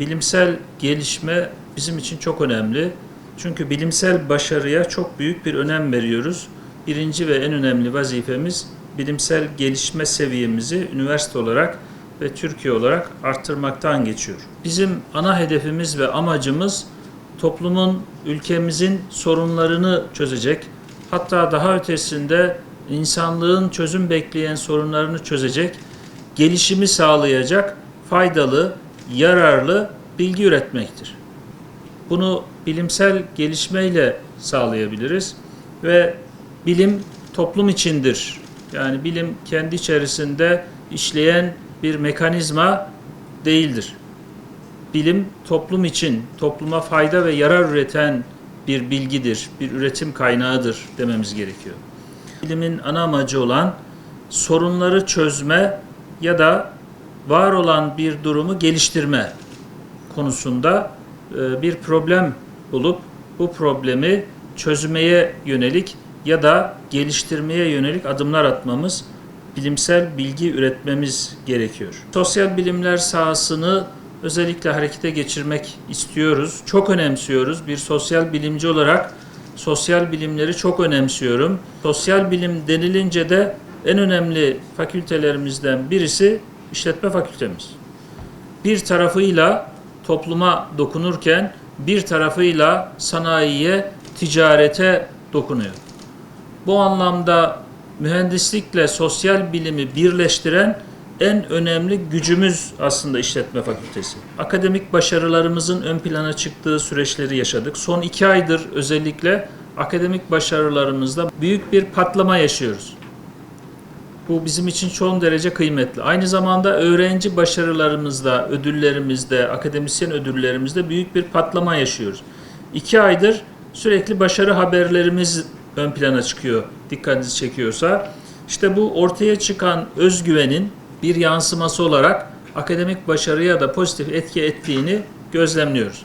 Bilimsel gelişme bizim için çok önemli. Çünkü bilimsel başarıya çok büyük bir önem veriyoruz. Birinci ve en önemli vazifemiz bilimsel gelişme seviyemizi üniversite olarak ve Türkiye olarak arttırmaktan geçiyor. Bizim ana hedefimiz ve amacımız toplumun, ülkemizin sorunlarını çözecek, hatta daha ötesinde insanlığın çözüm bekleyen sorunlarını çözecek, gelişimi sağlayacak faydalı, yararlı bilgi üretmektir. Bunu bilimsel gelişmeyle sağlayabiliriz ve bilim toplum içindir. Yani bilim kendi içerisinde işleyen bir mekanizma değildir. Bilim toplum için, topluma fayda ve yarar üreten bir bilgidir, bir üretim kaynağıdır dememiz gerekiyor. Bilimin ana amacı olan sorunları çözme ya da var olan bir durumu geliştirme konusunda e, bir problem bulup bu problemi çözmeye yönelik ya da geliştirmeye yönelik adımlar atmamız, bilimsel bilgi üretmemiz gerekiyor. Sosyal bilimler sahasını özellikle harekete geçirmek istiyoruz. Çok önemsiyoruz. Bir sosyal bilimci olarak sosyal bilimleri çok önemsiyorum. Sosyal bilim denilince de en önemli fakültelerimizden birisi işletme fakültemiz. Bir tarafıyla topluma dokunurken bir tarafıyla sanayiye, ticarete dokunuyor. Bu anlamda mühendislikle sosyal bilimi birleştiren en önemli gücümüz aslında işletme fakültesi. Akademik başarılarımızın ön plana çıktığı süreçleri yaşadık. Son iki aydır özellikle akademik başarılarımızda büyük bir patlama yaşıyoruz. Bu bizim için son derece kıymetli. Aynı zamanda öğrenci başarılarımızda, ödüllerimizde, akademisyen ödüllerimizde büyük bir patlama yaşıyoruz. İki aydır sürekli başarı haberlerimiz ön plana çıkıyor, dikkatinizi çekiyorsa. İşte bu ortaya çıkan özgüvenin bir yansıması olarak akademik başarıya da pozitif etki ettiğini gözlemliyoruz.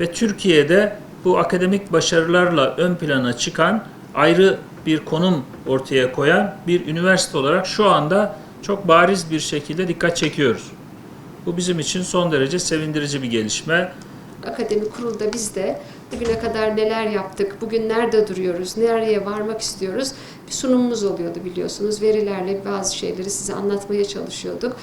Ve Türkiye'de bu akademik başarılarla ön plana çıkan ayrı bir konum ortaya koyan bir üniversite olarak şu anda çok bariz bir şekilde dikkat çekiyoruz. Bu bizim için son derece sevindirici bir gelişme. Akademi kurulda biz de bugüne kadar neler yaptık, bugün nerede duruyoruz, nereye varmak istiyoruz bir sunumumuz oluyordu biliyorsunuz. Verilerle bazı şeyleri size anlatmaya çalışıyorduk.